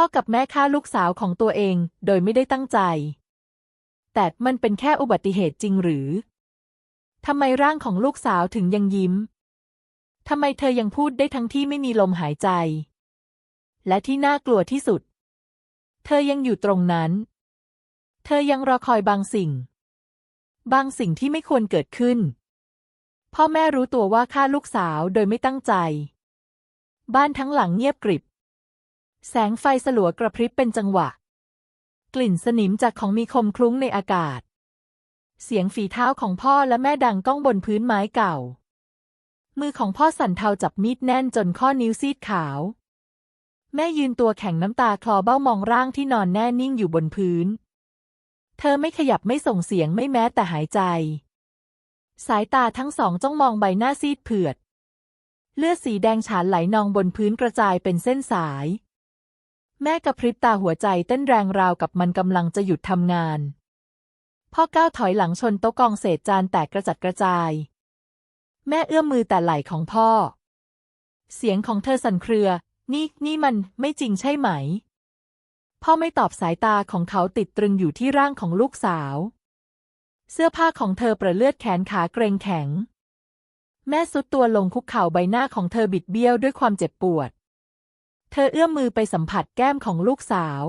พ่อกับแม่ฆ่าลูกสาวของตัวเองโดยไม่ได้ตั้งใจ แต่มันเป็นแค่อุบัติเหตุจริงหรือทำไมร่างของลูกสาวถึงยังยิ้ม ทำไมเธอยังพูดได้ทั้งที่ไม่มีลมหายใจ และที่น่ากลัวที่สุด เธอยังอยู่ตรงนั้น เธอยังรอคอยบางสิ่ง บางสิ่งที่ไม่ควรเกิดขึ้น พ่อแม่รู้ตัวว่าฆ่าลูกสาวโดยไม่ตั้งใจ บ้านทั้งหลังเงียบกริบ แสงไฟสลัวกระพริบเป็นจังหวะ กลิ่นสนิมจากของมีคมคลุ้งในอากาศ เสียงฝีเท้าของพ่อและแม่ดังก้องบนพื้นไม้เก่า มือของพ่อสั่นเทาจับมีดแน่นจนข้อนิ้วซีดขาว แม่ยืนตัวแข็งน้ำตาคลอเบ้ามองร่างที่นอนแน่นิ่งอยู่บนพื้น เธอไม่ขยับไม่ส่งเสียงไม่แม้แต่หายใจ สายตาทั้งสองจ้องมองใบหน้าซีดเผือด เลือดสีแดงฉานไหลนองบนพื้นกระจายเป็นเส้นสาย แม่กระพริบตาหัวใจเต้นแรงราวกับมันกำลังจะหยุดทำงาน พ่อก้าวถอยหลังชนโต๊ะกองเศษจานแตกกระจัดกระจาย แม่เอื้อมมือแต่ไหล่ของพ่อ เสียงของเธอสั่นเครือ นี่นี่มันไม่จริงใช่ไหม พ่อไม่ตอบสายตาของเขาติดตรึงอยู่ที่ร่างของลูกสาว เสื้อผ้าของเธอเปรอะเลือดแขนขาเกรงแข็ง แม่สุดตัวลงคุกเข่าใบหน้าของเธอบิดเบี้ยวด้วยความเจ็บปวด เธอเอื้อมมือไปสัมผัสแก้มของลูกสาว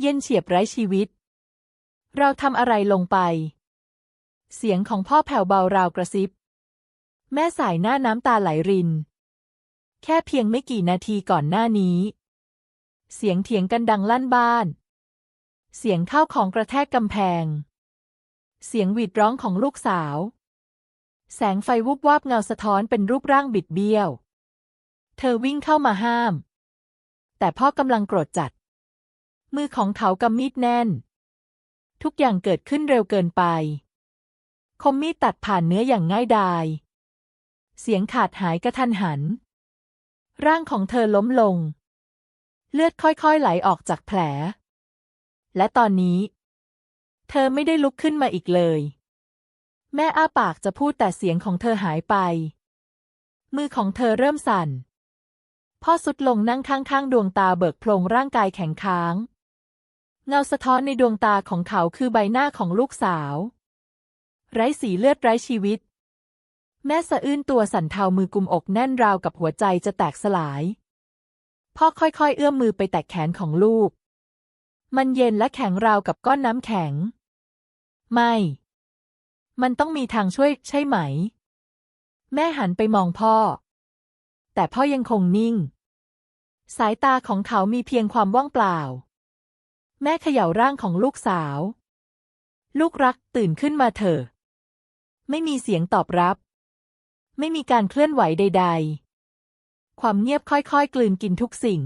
เย็นเฉียบไร้ชีวิต เราทำอะไรลงไป เสียงของพ่อแผ่วเบาราวกระซิบ แม่สายหน้าน้ำตาไหลริน แค่เพียงไม่กี่นาทีก่อนหน้านี้ เสียงเถียงกันดังลั่นบ้าน เสียงข้าวของกระแทกกำแพง เสียงหวีดร้องของลูกสาว แสงไฟวุบวาบเงาสะท้อนเป็นรูปร่างบิดเบี้ยว เธอวิ่งเข้ามาห้าม แต่พ่อกำลังโกรธจัด มือของเขากำมีดแน่น ทุกอย่างเกิดขึ้นเร็วเกินไป คมมีดตัดผ่านเนื้ออย่างง่ายดาย เสียงขาดหายกระทันหัน ร่างของเธอล้มลง เลือดค่อยๆไหลออกจากแผล และตอนนี้ เธอไม่ได้ลุกขึ้นมาอีกเลย แม่อ้าปากจะพูดแต่เสียงของเธอหายไป มือของเธอเริ่มสั่น พ่อสุดลงนั่งข้างๆ ดวงตาเบิกโพลงร่างกายแข็งค้าง เงาสะท้อนในดวงตาของเขาคือใบหน้าของลูกสาว ไร้สีเลือดไร้ชีวิต แม่สะอื้นตัวสั่นเทามือกุมอกแน่นราวกับหัวใจจะแตกสลาย พ่อค่อยๆ เอื้อมมือไปแตะแขนของลูก มันเย็นและแข็งราวกับก้อนน้ำแข็ง ไม่ มันต้องมีทางช่วยใช่ไหม แม่หันไปมองพ่อ แต่พ่อยังคงนิ่ง สายตาของเขามีเพียงความว่างเปล่า แม่เขย่าร่างของลูกสาว ลูกรักตื่นขึ้นมาเถอะ ไม่มีเสียงตอบรับ ไม่มีการเคลื่อนไหวใด ๆ ความเงียบค่อยๆ กลืนกินทุกสิ่ง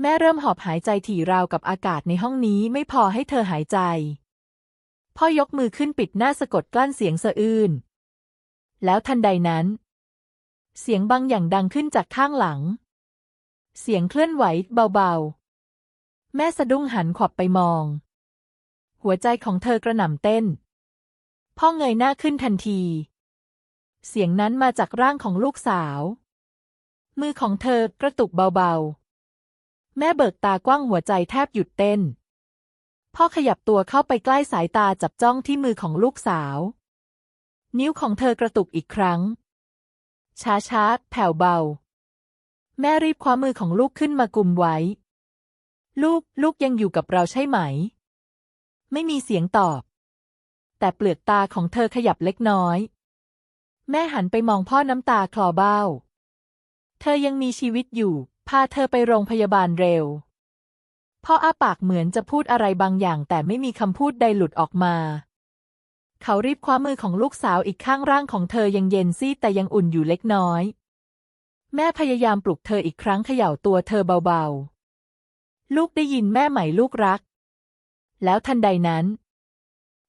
แม่เริ่มหอบหายใจถี่ราวกับอากาศในห้องนี้ไม่พอให้เธอหายใจ พ่อยกมือขึ้นปิดหน้าสะกดกลั้นเสียงสะอื้นแล้วทันใดนั้น เสียงบางอย่างดังขึ้นจากข้างหลัง เสียงเคลื่อนไหวเบาๆ แม่สะดุ้งหันขวับไปมอง หัวใจของเธอกระหน่ำเต้น พ่อเงยหน้าขึ้นทันที เสียงนั้นมาจากร่างของลูกสาว มือของเธอกระตุกเบาๆ แม่เบิกตากว้างหัวใจแทบหยุดเต้น พ่อขยับตัวเข้าไปใกล้สายตาจับจ้องที่มือของลูกสาว นิ้วของเธอกระตุกอีกครั้ง ช้าๆแผ่วเบา แม่รีบคว้ามือของลูกขึ้นมากุมไว้ ลูก ลูกยังอยู่กับเราใช่ไหม ไม่มีเสียงตอบ แต่เปลือกตาของเธอขยับเล็กน้อย แม่หันไปมองพ่อน้ำตาคลอเบ้า เธอยังมีชีวิตอยู่ พาเธอไปโรงพยาบาลเร็ว พ่ออ้าปากเหมือนจะพูดอะไรบางอย่างแต่ไม่มีคำพูดใดหลุดออกมา เขารีบคว้ามือของลูกสาวอีกข้างร่างของเธอยังเย็นซีดแต่ยังอุ่นอยู่เล็กน้อย แม่พยายามปลุกเธออีกครั้งเขย่าตัวเธอเบาๆ ลูกได้ยินแม่ไหมลูกรัก แล้วทันใดนั้น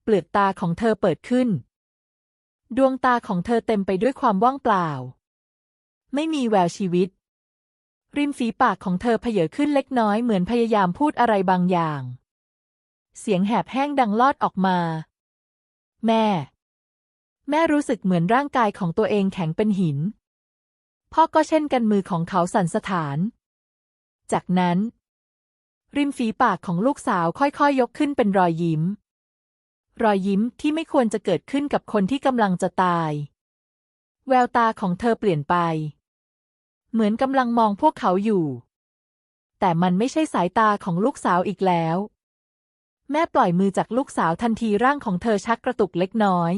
เปลือกตาของเธอเปิดขึ้น ดวงตาของเธอเต็มไปด้วยความว่างเปล่า ไม่มีแววชีวิต ริมฝีปากของเธอเผยขึ้นเล็กน้อยเหมือนพยายามพูดอะไรบางอย่าง เสียงแหบแห้งดังลอดออกมา แม่ แม่รู้สึกเหมือนร่างกายของตัวเองแข็งเป็นหิน พ่อก็เช่นกันมือของเขาสั่นสะท้าน จากนั้น ริมฝีปากของลูกสาวค่อยๆยกขึ้นเป็นรอยยิ้ม รอยยิ้มที่ไม่ควรจะเกิดขึ้นกับคนที่กำลังจะตาย แววตาของเธอเปลี่ยนไป เหมือนกำลังมองพวกเขาอยู่ แต่มันไม่ใช่สายตาของลูกสาวอีกแล้ว แม่ปล่อยมือจากลูกสาวทันทีร่างของเธอชักกระตุกเล็กน้อย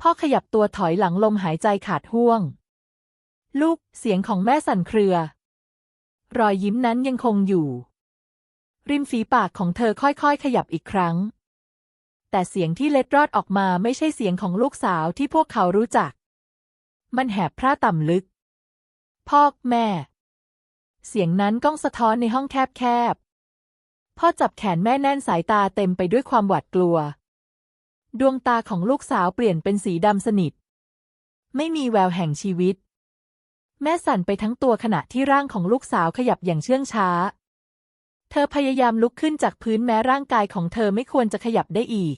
พ่อขยับตัวถอยหลังลมหายใจขาดห่วง ลูกเสียงของแม่สั่นเครือ รอยยิ้มนั้นยังคงอยู่ ริมฝีปากของเธอค่อยๆ ขยับอีกครั้ง แต่เสียงที่เล็ดรอดออกมาไม่ใช่เสียงของลูกสาวที่พวกเขารู้จัก มันแหบพร่าต่ำลึก พ่อแม่ เสียงนั้นก้องสะท้อนในห้องแคบ พ่อจับแขนแม่แน่นสายตาเต็มไปด้วยความหวาดกลัว ดวงตาของลูกสาวเปลี่ยนเป็นสีดำสนิท ไม่มีแววแห่งชีวิต แม่สั่นไปทั้งตัวขณะที่ร่างของลูกสาวขยับอย่างเชื่องช้า เธอพยายามลุกขึ้นจากพื้นแม้ร่างกายของเธอไม่ควรจะขยับได้อีก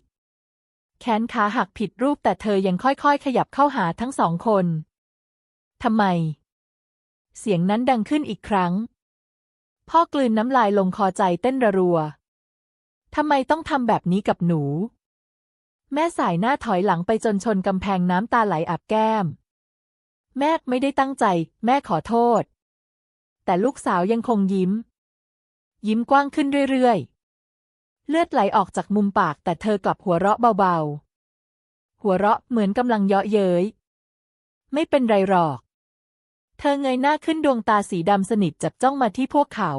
แขนขาหักผิดรูปแต่เธอยังค่อยๆ ขยับเข้าหาทั้งสองคนทำไม เสียงนั้นดังขึ้นอีกครั้ง พ่อกลืนน้ำลายลงคอใจเต้นระรัว ทำไมต้องทำแบบนี้กับหนู แม่สายหน้าถอยหลังไปจนชนกำแพงน้ำตาไหลอาบแก้ม แม่ไม่ได้ตั้งใจ แม่ขอโทษ แต่ลูกสาวยังคงยิ้ม ยิ้มกว้างขึ้นเรื่อยๆ เลือดไหลออกจากมุมปากแต่เธอกลับหัวเราะเบาๆ หัวเราะเหมือนกำลังเยาะเย้ย ไม่เป็นไรหรอก เธอเงยหน้าขึ้นดวงตาสีดำสนิทจับจ้องมาที่พวกเขา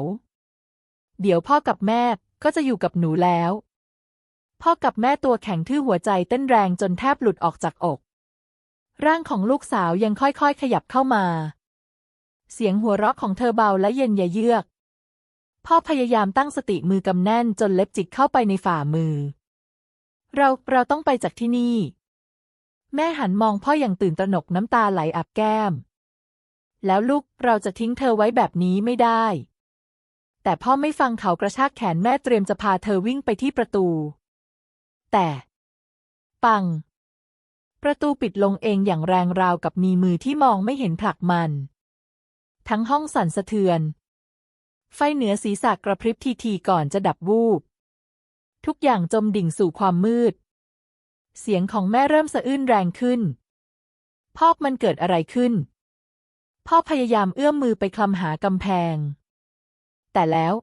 เดี๋ยวพ่อกับแม่ก็จะอยู่กับหนูแล้ว พ่อกับแม่ตัวแข็งทื่อหัวใจเต้นแรงจนแทบหลุดออกจากอก ร่างของลูกสาวยังค่อยๆ ขยับเข้ามา เสียงหัวเราะของเธอเบาและเย็นยะเยือก พ่อพยายามตั้งสติมือกำแน่นจนเล็บจิกเข้าไปในฝ่ามือ เราเราต้องไปจากที่นี่ แม่หันมองพ่ออย่างตื่นตระหนกน้ำตาไหลอาบแก้ม แล้วลูกเราจะทิ้งเธอไว้แบบนี้ไม่ได้ แต่พ่อไม่ฟังเขากระชากแขนแม่เตรียมจะพาเธอวิ่งไปที่ประตู แต่ ปัง ประตูปิดลงเองอย่างแรงราวกับมีมือที่มองไม่เห็นผลักมัน ทั้งห้องสั่นสะเทือน ไฟเหนือศีรษะกระพริบทีๆก่อนจะดับวูบ ทุกอย่างจมดิ่งสู่ความมืด เสียงของแม่เริ่มสะอื้นแรงขึ้น พ่อมันเกิดอะไรขึ้น พ่อพยายามเอื้อมมือไปคลำหากำแพง แต่แล้ว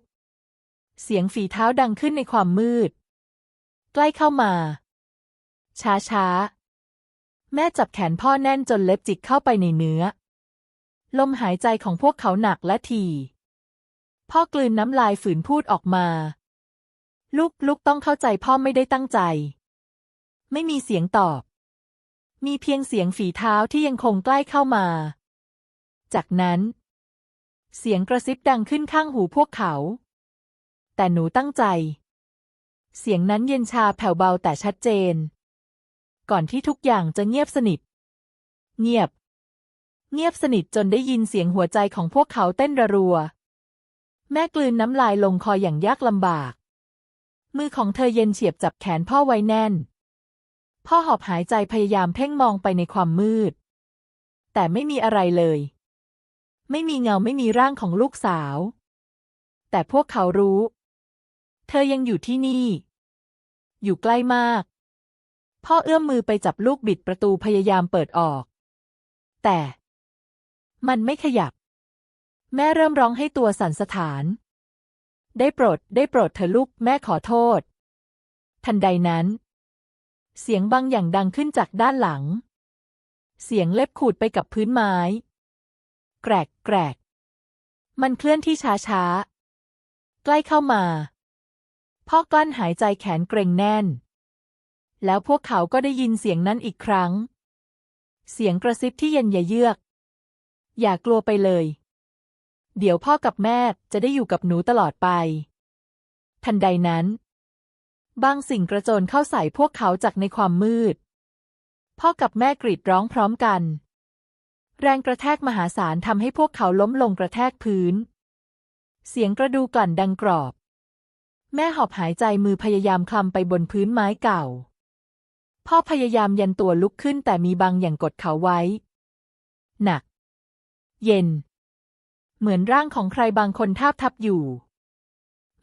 เสียงฝีเท้าดังขึ้นในความมืด ใกล้เข้ามา ช้าช้าแม่จับแขนพ่อแน่นจนเล็บจิกเข้าไปในเนื้อ ลมหายใจของพวกเขาหนักและทีพ่อกลืนน้ำลายฝืนพูดออกมา ลูกลูกต้องเข้าใจพ่อไม่ได้ตั้งใจ ไม่มีเสียงตอบ มีเพียงเสียงฝีเท้าที่ยังคงใกล้เข้ามา จากนั้น เสียงกระซิบดังขึ้นข้างหูพวกเขา แต่หนูตั้งใจ เสียงนั้นเย็นชาแผ่วเบาแต่ชัดเจน ก่อนที่ทุกอย่างจะเงียบสนิท เงียบ เงียบสนิทจนได้ยินเสียงหัวใจของพวกเขาเต้นระรัว แม่กลืนน้ำลายลงคออย่างยากลำบาก มือของเธอเย็นเฉียบจับแขนพ่อไว้แน่นพ่อหอบหายใจพยายามเพ่งมองไปในความมืด แต่ไม่มีอะไรเลย ไม่มีเงาไม่มีร่างของลูกสาว แต่พวกเขารู้ เธอยังอยู่ที่นี่ อยู่ใกล้มาก พ่อเอื้อมมือไปจับลูกบิดประตูพยายามเปิดออก แต่ มันไม่ขยับ แม่เริ่มร้องให้ตัวสั่นสะท้าน ได้โปรด ได้โปรดเธอลูกแม่ขอโทษ ทันใดนั้น เสียงบางอย่างดังขึ้นจากด้านหลัง เสียงเล็บขูดไปกับพื้นไม้ แกรกแกรกมันเคลื่อนที่ช้าช้าๆใกล้เข้ามา พ่อกลั้นหายใจแขนเกร็งแน่น แล้วพวกเขาก็ได้ยินเสียงนั้นอีกครั้ง เสียงกระซิบที่เย็นยะเยือก อย่ากลัวไปเลย เดี๋ยวพ่อกับแม่จะได้อยู่กับหนูตลอดไป ทันใดนั้น บางสิ่งกระโจนเข้าใส่พวกเขาจากในความมืด พ่อกับแม่กรีดร้องพร้อมกัน แรงกระแทกมหาศาลทำให้พวกเขาล้มลงกระแทกพื้น เสียงกระดูกลั่นดังกรอบ แม่หอบหายใจมือพยายามคลำไปบนพื้นไม้เก่า พ่อพยายามยันตัวลุกขึ้นแต่มีบางอย่างกดเขาไว้ หนัก เย็น เหมือนร่างของใครบางคนทาบทับอยู่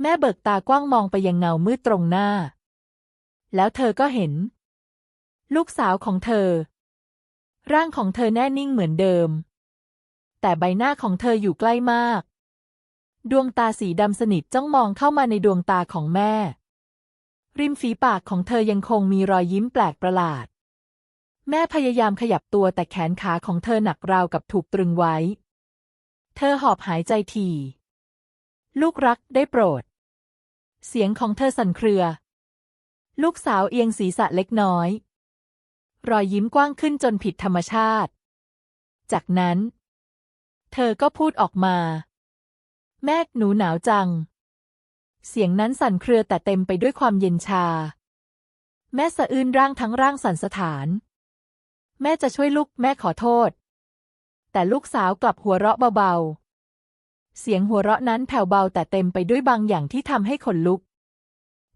แม่เบิกตากว้างมองไปยังเงามืดตรงหน้า แล้วเธอก็เห็น ลูกสาวของเธอ ร่างของเธอแน่นิ่งเหมือนเดิม แต่ใบหน้าของเธออยู่ใกล้มาก ดวงตาสีดำสนิทจ้องมองเข้ามาในดวงตาของแม่ ริมฝีปากของเธอยังคงมีรอยยิ้มแปลกประหลาด แม่พยายามขยับตัวแต่แขนขาของเธอหนักราวกับถูกตรึงไว้ เธอหอบหายใจทีลูกรักได้โปรด เสียงของเธอสั่นเครือ ลูกสาวเอียงศีรษะเล็กน้อย รอยยิ้มกว้างขึ้นจนผิดธรรมชาติ จากนั้น เธอก็พูดออกมา แม่หนูหนาวจัง เสียงนั้นสั่นเครือแต่เต็มไปด้วยความเย็นชา แม่สะอื้นร่างทั้งร่างสั่นสถาน แม่จะช่วยลูกแม่ขอโทษ แต่ลูกสาวกลับหัวเราะเบาๆ เสียงหัวเราะนั้นแผ่วเบาแต่เต็มไปด้วยบางอย่างที่ทำให้ขนลุก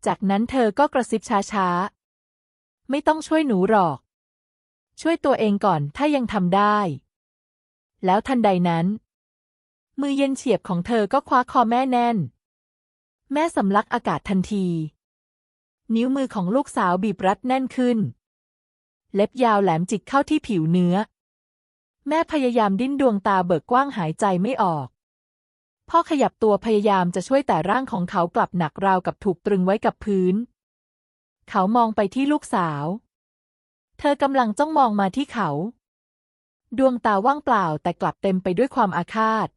จากนั้นเธอก็กระซิบช้าๆ ไม่ต้องช่วยหนูหรอก ช่วยตัวเองก่อนถ้ายังทำได้ แล้วทันใดนั้น มือเย็นเฉียบของเธอก็คว้าคอแม่แน่น แม่สำลักอากาศทันที นิ้วมือของลูกสาวบีบรัดแน่นขึ้น เล็บยาวแหลมจิกเข้าที่ผิวเนื้อ แม่พยายามดิ้นดวงตาเบิกกว้างหายใจไม่ออกพ่อขยับตัวพยายามจะช่วยแต่ร่างของเขากลับหนักราวกับถูกตรึงไว้กับพื้น เขามองไปที่ลูกสาว เธอกำลังจ้องมองมาที่เขา ดวงตาว่างเปล่าแต่กลับเต็มไปด้วยความอาฆาต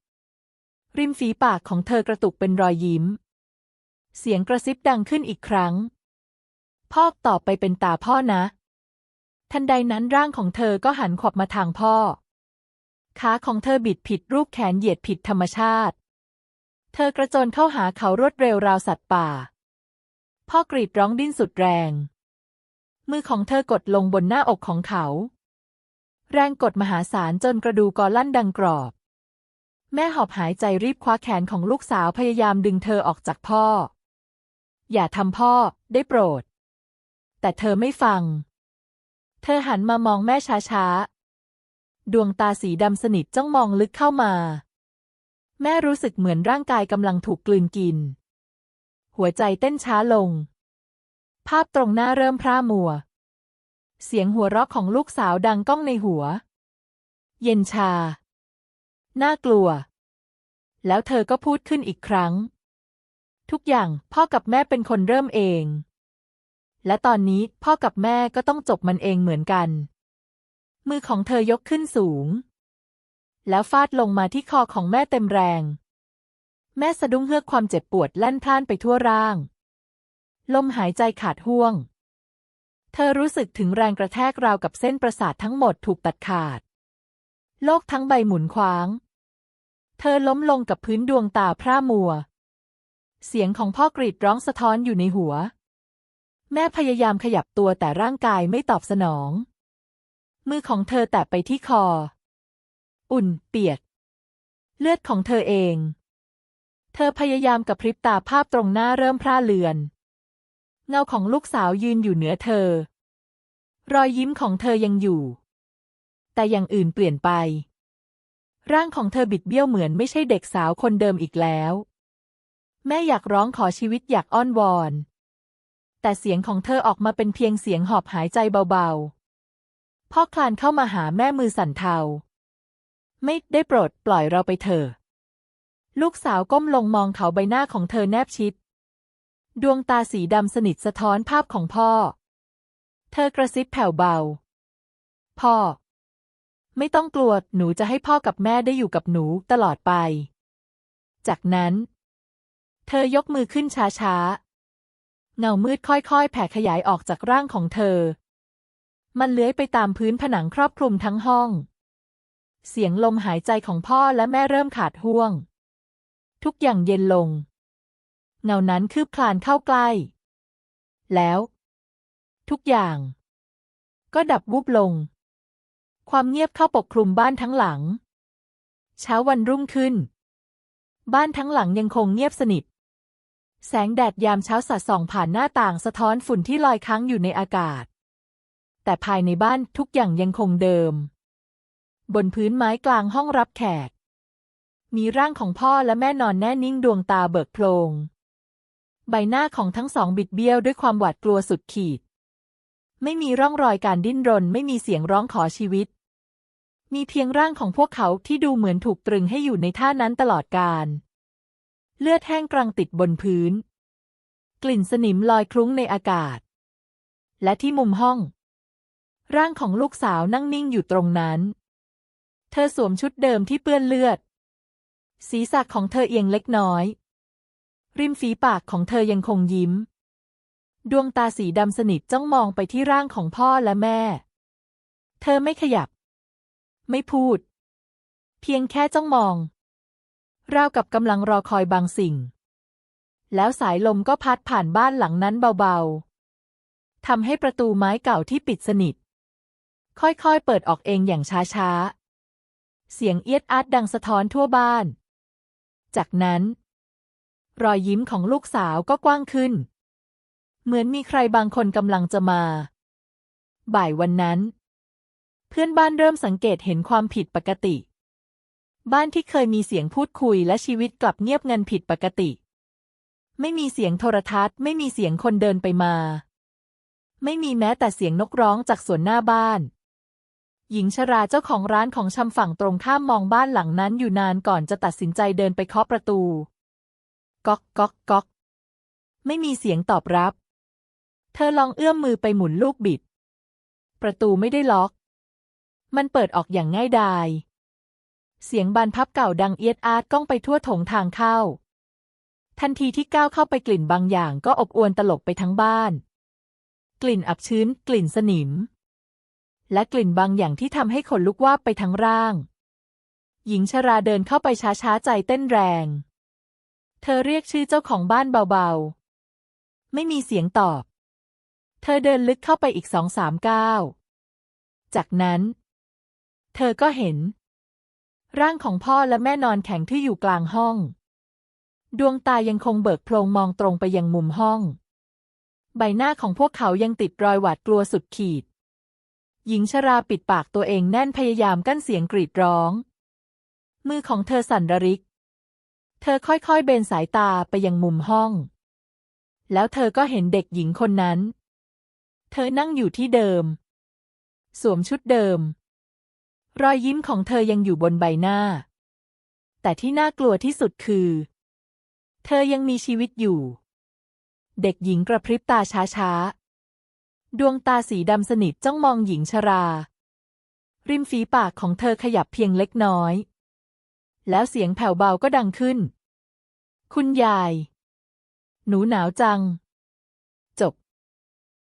ริมฝีปากของเธอกระตุกเป็นรอยยิ้ม เสียงกระซิบดังขึ้นอีกครั้ง พ่อตอบไปเป็นตาพ่อนะ ทันใดนั้นร่างของเธอก็หันขวบมาทางพ่อ ขาของเธอบิดผิดรูปแขนเหยียดผิดธรรมชาติ เธอกระโจนเข้าหาเขารวดเร็วราวสัตว์ป่า พ่อกรีดร้องดิ้นสุดแรง มือของเธอกดลงบนหน้าอกของเขา แรงกดมหาศาลจนกระดูกอลั่นดังกรอบ แม่หอบหายใจรีบคว้าแขนของลูกสาวพยายามดึงเธอออกจากพ่อ อย่าทำพ่อได้โปรด แต่เธอไม่ฟัง เธอหันมามองแม่ช้าๆ ดวงตาสีดำสนิทจ้องมองลึกเข้ามา แม่รู้สึกเหมือนร่างกายกำลังถูกกลืนกิน หัวใจเต้นช้าลง ภาพตรงหน้าเริ่มพร่ามัว เสียงหัวเราะของลูกสาวดังก้องในหัว เย็นชา น่ากลัว แล้วเธอก็พูดขึ้นอีกครั้ง ทุกอย่างพ่อกับแม่เป็นคนเริ่มเอง และตอนนี้พ่อกับแม่ก็ต้องจบมันเองเหมือนกัน มือของเธอยกขึ้นสูง แล้วฟาดลงมาที่คอของแม่เต็มแรง แม่สะดุ้งเฮือกความเจ็บปวดแล่นพล่านไปทั่วร่าง ลมหายใจขาดห่วง เธอรู้สึกถึงแรงกระแทกราวกับเส้นประสาททั้งหมดถูกตัดขาด โลกทั้งใบหมุนคว้าง เธอล้มลงกับพื้นดวงตาพร่ามัว เสียงของพ่อกรีดร้องสะท้อนอยู่ในหัว แม่พยายามขยับตัวแต่ร่างกายไม่ตอบสนอง มือของเธอแตะไปที่คอ อุ่นเปียก เลือดของเธอเอง เธอพยายามกับพริบตาภาพตรงหน้าเริ่มพร่าเลือน เงาของลูกสาวยืนอยู่เหนือเธอ รอยยิ้มของเธอยังอยู่ แต่อย่างอื่นเปลี่ยนไป ร่างของเธอบิดเบี้ยวเหมือนไม่ใช่เด็กสาวคนเดิมอีกแล้ว แม่อยากร้องขอชีวิตอยากอ้อนวอน แต่เสียงของเธอออกมาเป็นเพียงเสียงหอบหายใจเบาๆ พ่อคลานเข้ามาหาแม่มือสั่นเทา ไม่ได้โปรดปล่อยเราไปเถอะ ลูกสาวก้มลงมองเขาใบหน้าของเธอแนบชิด ดวงตาสีดำสนิทสะท้อนภาพของพ่อ เธอกระซิบแผ่วเบา พ่อ ไม่ต้องกลัว หนูจะให้พ่อกับแม่ได้อยู่กับหนูตลอดไป จากนั้น เธอยกมือขึ้นช้าๆ เงามืดค่อยๆ แผ่ขยายออกจากร่างของเธอ มันเลื้อยไปตามพื้นผนังครอบคลุมทั้งห้อง เสียงลมหายใจของพ่อและแม่เริ่มขาดห่วง ทุกอย่างเย็นลง เงานั้นคืบคลานเข้าใกล้ แล้ว ทุกอย่าง ก็ดับวูบลง ความเงียบเข้าปกคลุมบ้านทั้งหลัง เช้าวันรุ่งขึ้น บ้านทั้งหลังยังคงเงียบสนิท แสงแดดยามเช้าสาดส่องผ่านหน้าต่างสะท้อนฝุ่นที่ลอยค้างอยู่ในอากาศ แต่ภายในบ้านทุกอย่างยังคงเดิม บนพื้นไม้กลางห้องรับแขกมีร่างของพ่อและแม่นอนแน่นิ่งดวงตาเบิกโพลง ใบหน้าของทั้งสองบิดเบี้ยวด้วยความหวาดกลัวสุดขีด ไม่มีร่องรอยการดิ้นรน ไม่มีเสียงร้องขอชีวิต มีเพียงร่างของพวกเขาที่ดูเหมือนถูกตรึงให้อยู่ในท่านั้นตลอดกาลเลือดแห้งกรังติดบนพื้น กลิ่นสนิมลอยคลุ้งในอากาศ และที่มุมห้อง ร่างของลูกสาวนั่งนิ่งอยู่ตรงนั้น เธอสวมชุดเดิมที่เปื้อนเลือด ศีรษะของเธอเอียงเล็กน้อย ริมฝีปากของเธอยังคงยิ้ม ดวงตาสีดำสนิทจ้องมองไปที่ร่างของพ่อและแม่ เธอไม่ขยับ ไม่พูด เพียงแค่จ้องมอง ราวกับกำลังรอคอยบางสิ่ง แล้วสายลมก็พัดผ่านบ้านหลังนั้นเบาๆทำให้ประตูไม้เก่าที่ปิดสนิท ค่อยๆ เปิดออกเองอย่างช้าๆ เสียงเอียดอาดดังสะท้อนทั่วบ้าน จากนั้น รอยยิ้มของลูกสาวก็กว้างขึ้น เหมือนมีใครบางคนกำลังจะมา บ่ายวันนั้น เพื่อนบ้านเริ่มสังเกตเห็นความผิดปกติ บ้านที่เคยมีเสียงพูดคุยและชีวิตกลับเงียบงันผิดปกติ ไม่มีเสียงโทรทัศน์ ไม่มีเสียงคนเดินไปมา ไม่มีแม้แต่เสียงนกร้องจากสวนหน้าบ้านหญิงชราเจ้าของร้านของชำฝั่งตรงข้ามมองบ้านหลังนั้นอยู่นานก่อนจะตัดสินใจเดินไปเคาะประตู ก๊อกก๊อกก๊อกไม่มีเสียงตอบรับ เธอลองเอื้อมมือไปหมุนลูกบิด ประตูไม่ได้ล็อก มันเปิดออกอย่างง่ายดาย เสียงบานพับเก่าดังเอียดอาร์ดก้องไปทั่วถงทางเข้า ทันทีที่ก้าวเข้าไปกลิ่นบางอย่างก็อบอวนตลบไปทั้งบ้าน กลิ่นอับชื้น กลิ่นสนิม และกลิ่นบางอย่างที่ทำให้ขนลุกวาบไปทั้งร่าง หญิงชราเดินเข้าไปช้าๆใจเต้นแรง เธอเรียกชื่อเจ้าของบ้านเบาๆ ไม่มีเสียงตอบ เธอเดินลึกเข้าไปอีกสองสามก้าว จากนั้น เธอก็เห็น ร่างของพ่อและแม่นอนแข็งที่อยู่กลางห้อง ดวงตายังคงเบิกโพลงมองตรงไปยังมุมห้อง ใบหน้าของพวกเขายังติดรอยหวาดกลัวสุดขีด หญิงชราปิดปากตัวเองแน่นพยายามกั้นเสียงกรีดร้อง มือของเธอสั่นระริก เธอค่อยๆ เบนสายตาไปยังมุมห้อง แล้วเธอก็เห็นเด็กหญิงคนนั้น เธอนั่งอยู่ที่เดิม สวมชุดเดิม รอยยิ้มของเธอยังอยู่บนใบหน้า แต่ที่น่ากลัวที่สุดคือ เธอยังมีชีวิตอยู่ เด็กหญิงกระพริบตาช้าๆ ดวงตาสีดำสนิทจ้องมองหญิงชรา ริมฝีปากของเธอขยับเพียงเล็กน้อยแล้วเสียงแผ่วเบาก็ดังขึ้น คุณยาย หนูหนาวจัง